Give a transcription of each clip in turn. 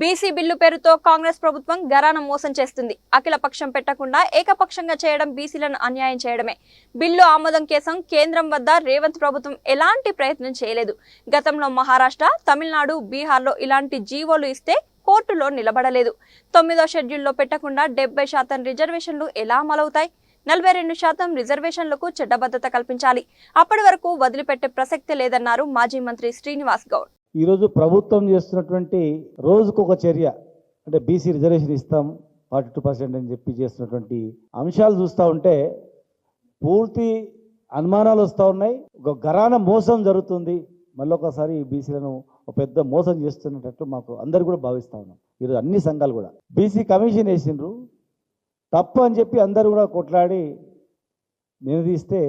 BC bill పేరుతో కాంగ్రెస్ ప్రభుత్వం గరాన మోసం చేస్తుంది. అఖిల పక్షం పెట్టకుండా ఏకపక్షంగా చేయడం బీసీలను అన్యాయం చేయడమే. బిల్లు ఆమోదం కేసం కేంద్రం వద్ద రేవంత్ ప్రభుత్వం ఎలాంటి ప్రయత్నం చేయలేదు. గతంలో మహారాష్ట్ర తమిళనాడు బీహార్లో ఇలాంటి జీవోలు ఇస్తే కోర్టులో నిలబడలేదు. తొమ్మిదో షెడ్యూల్లో పెట్టకుండా డెబ్బై శాతం రిజర్వేషన్లు ఎలా అమలవుతాయి? నలభై రెండు శాతం రిజర్వేషన్లకు చట్టబద్ధత కల్పించాలి. అప్పటి వరకు వదిలిపెట్టే ప్రసక్తి లేదన్నారు మాజీ మంత్రి శ్రీనివాస్ గౌడ్. ఈరోజు ప్రభుత్వం చేస్తున్నటువంటి రోజుకు ఒక చర్య అంటే బీసీ రిజర్వేషన్ ఇస్తాం ఫార్టీ టూ పర్సెంట్ అని చెప్పి చేస్తున్నటువంటి అంశాలు చూస్తూ ఉంటే పూర్తి అనుమానాలు వస్తూ ఉన్నాయి. ఒక గరాన మోసం జరుగుతుంది. మళ్ళీ ఒకసారి ఈ బీసీలను ఒక పెద్ద మోసం చేస్తున్నట్టు మాకు అందరు కూడా భావిస్తూ ఉన్నాం. ఈరోజు అన్ని సంఘాలు కూడా. బీసీ కమిషన్ వేసిండ్రు. తప్పు అని చెప్పి అందరూ కూడా కొట్లాడి నిలదీస్తే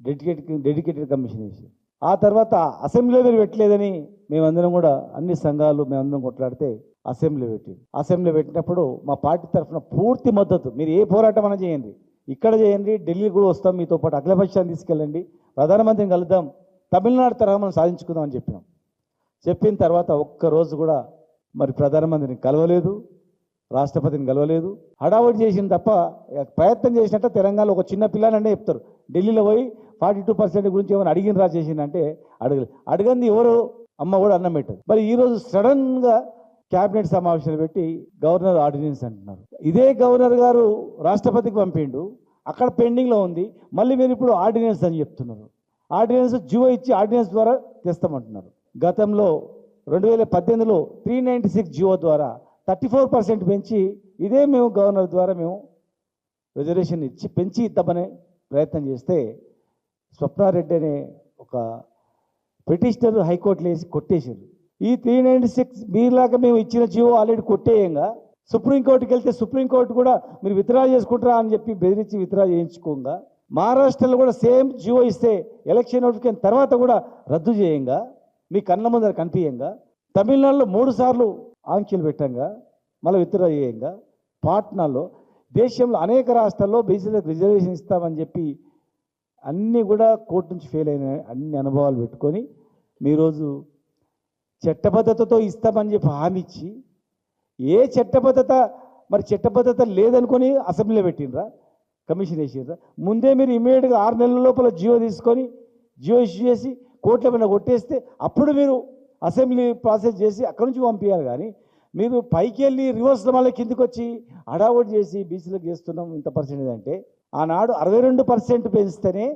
డెడికేటెడ్ డెడికేటెడ్ కమిషన్ వేసి ఆ తర్వాత అసెంబ్లీ మీరు పెట్టలేదని మేమందరం కూడా అన్ని సంఘాలు మేమందరం కొట్లాడితే అసెంబ్లీ పెట్టి అసెంబ్లీ పెట్టినప్పుడు మా పార్టీ తరఫున పూర్తి మద్దతు. మీరు ఏ పోరాటం అయినా చేయండి. ఇక్కడ చేయండి ఢిల్లీ కూడా వస్తాం మీతో పాటు. అఖిలపక్షాన్ని తీసుకెళ్ళండి. ప్రధానమంత్రిని కలుద్దాం. తమిళనాడు తరహా మనం సాధించుకుందాం అని చెప్పినాం. చెప్పిన తర్వాత ఒక్క రోజు కూడా మరి ప్రధానమంత్రిని కలవలేదు రాష్ట్రపతిని కలవలేదు. హడావుడి చేసింది తప్ప ప్రయత్నం చేసినట్టు తెలంగాణలో ఒక చిన్న పిల్లని చెప్తారు. ఢిల్లీలో పోయి ఫార్టీ టూ పర్సెంట్ గురించి ఏమైనా అడిగిన రా చేసిందంటే అడగలేదు అడగంది ఎవరు? అమ్మ కూడా అన్నం పెట్టదు. మరి ఈరోజు సడన్గా క్యాబినెట్ సమావేశాలు పెట్టి గవర్నర్ ఆర్డినెన్స్ అంటున్నారు. ఇదే గవర్నర్ గారు రాష్ట్రపతికి పంపిండు. అక్కడ పెండింగ్లో ఉంది. మళ్ళీ మీరు ఇప్పుడు ఆర్డినెన్స్ అని చెప్తున్నారు. ఆర్డినెన్స్ జియో ఇచ్చి ఆర్డినెన్స్ ద్వారా తెస్తామంటున్నారు. గతంలో రెండు వేల పద్దెనిమిదిలో త్రీ నైంటీ సిక్స్ జియో ద్వారా థర్టీ ఫోర్ పర్సెంట్ పెంచి ఇదే మేము గవర్నర్ ద్వారా మేము రిజర్వేషన్ ఇచ్చి పెంచి ఇద్దామనే ప్రయత్నం చేస్తే స్వప్నారెడ్డి అనే ఒక పిటిషనర్ హైకోర్టులో వేసి కొట్టేశారు ఈ త్రీ నైన్టీ సిక్స్ మీలాగా మేము ఇచ్చిన జీవో ఆల్రెడీ కొట్టేయంగా సుప్రీంకోర్టుకి వెళ్తే సుప్రీంకోర్టు కూడా మీరు విత్డ్రా చేసుకుంటారా అని చెప్పి బెదిరించి విత్డ్రా చేయించుకోగా. మహారాష్ట్రలో కూడా సేమ్ జియో ఇస్తే ఎలక్షన్ నోటిఫికేషన్ తర్వాత కూడా రద్దు చేయంగా మీ కళ్ళ ముందర కనిపించంగా తమిళనాడులో మూడు సార్లు ఆంక్షలు పెట్టంగా మళ్ళీ విత్డ్రా చేయంగా. పాట్నాలో దేశంలో అనేక రాష్ట్రాల్లో బీసీలకు రిజర్వేషన్ ఇస్తామని చెప్పి అన్నీ కూడా కోర్టు నుంచి ఫెయిల్ అయిన అన్ని అనుభవాలు పెట్టుకొని మీరోజు చట్టబద్ధతతో ఇస్తామని చెప్పి హామీ ఇచ్చి ఏ చట్టబద్ధత మరి చట్టబద్ధత లేదనుకొని అసెంబ్లీలో పెట్టినరా కమిషన్ వేసిండ్రా. ముందే మీరు ఇమీడియట్గా ఆరు నెలల లోపల జియో తీసుకొని జియో ఇష్యూ చేసి కోర్టుల మీద కొట్టేస్తే అప్పుడు మీరు అసెంబ్లీ ప్రాసెస్ చేసి అక్కడి నుంచి పంపించాలి కానీ మీరు పైకి వెళ్ళి రివర్స్లో మళ్ళీ కిందికి వచ్చి హడావుడి చేసి బీసీలకు చేస్తున్నాం ఇంత పర్సెంటేజ్ అంటే ఆనాడు అరవై రెండు పర్సెంట్ పెంచితేనే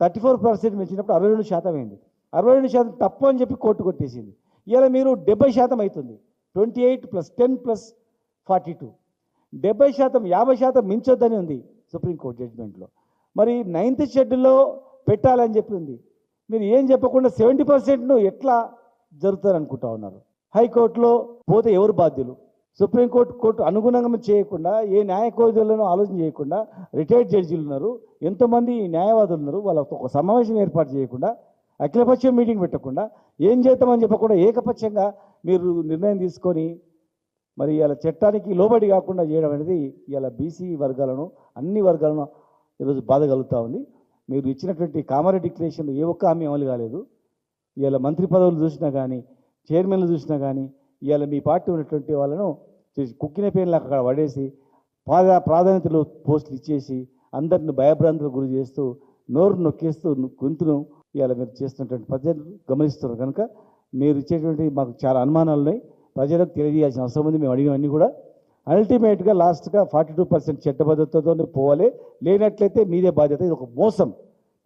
థర్టీ ఫోర్ పర్సెంట్ పెంచినప్పుడు అరవై రెండు శాతం అయింది. అరవై రెండు శాతం తప్పు అని చెప్పి కోర్టు కొట్టేసింది. ఇలా మీరు డెబ్బై శాతం అవుతుంది. Twenty eight plus ten plus forty two. డెబ్బై శాతం యాభై శాతం మించొద్దని ఉంది సుప్రీంకోర్టు జడ్జిమెంట్లో. మరి నైన్త్ షెడ్యూల్లో పెట్టాలని చెప్పి ఉంది. మీరు ఏం చెప్పకుండా సెవెంటీ పర్సెంట్ను ఎట్లా జరుగుతారనుకుంటా ఉన్నారు. హైకోర్టులో పోతే ఎవరు బాధ్యులు? సుప్రీంకోర్టు కోర్టు అనుగుణంగా చేయకుండా ఏ న్యాయ కోవిధులను ఆలోచన చేయకుండా రిటైర్డ్ జడ్జీలు ఉన్నారు. ఎంతోమంది న్యాయవాదులు ఉన్నారు. వాళ్ళతో ఒక సమావేశం ఏర్పాటు చేయకుండా అఖిలపక్షం మీటింగ్ పెట్టకుండా ఏం చేద్దామని చెప్పకుండా ఏకపక్షంగా మీరు నిర్ణయం తీసుకొని మరి ఇలా చట్టానికి లోబడి కాకుండా చేయడం అనేది ఇలా బీసీ వర్గాలను అన్ని వర్గాలను ఈరోజు బాధ కలుగుతూ ఉంది. మీరు ఇచ్చినటువంటి కామారెడ్డి డిక్లరేషన్ ఏ ఒక్క హామీ అమలు కాలేదు. ఇలా మంత్రి పదవులు చూసినా కానీ చైర్మన్లు చూసినా కానీ ఇవాళ మీ పార్టీ ఉన్నటువంటి వాళ్ళను చేసి కుక్కిన పేర్లు అక్కడ పడేసి ప్రాధా ప్రాధాన్యతలు పోస్టులు ఇచ్చేసి అందరిని భయభ్రాంతులకు గురి చేస్తూ నోరు నొక్కేస్తూ గొంతును ఇవాళ మీరు చేస్తున్నటువంటి ప్రజలు గమనిస్తున్నారు కనుక మీరు ఇచ్చేటువంటి మాకు చాలా అనుమానాలు ఉన్నాయి. ప్రజలకు తెలియజేయాల్సిన అవసరం ఉంది. మేము అడిగినవన్నీ కూడా అల్టిమేట్గా లాస్ట్గా ఫార్టీ టూ పర్సెంట్ చట్టబద్ధతతోనే పోవాలి. లేనట్లయితే మీదే బాధ్యత. ఇది ఒక మోసం.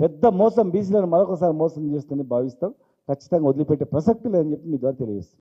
పెద్ద మోసం. బీసీలను మరొకసారి మోసం చేస్తుందని భావిస్తాం. ఖచ్చితంగా వదిలిపెట్టే ప్రసక్తి లేదని చెప్పి మీ ద్వారా తెలియజేస్తాం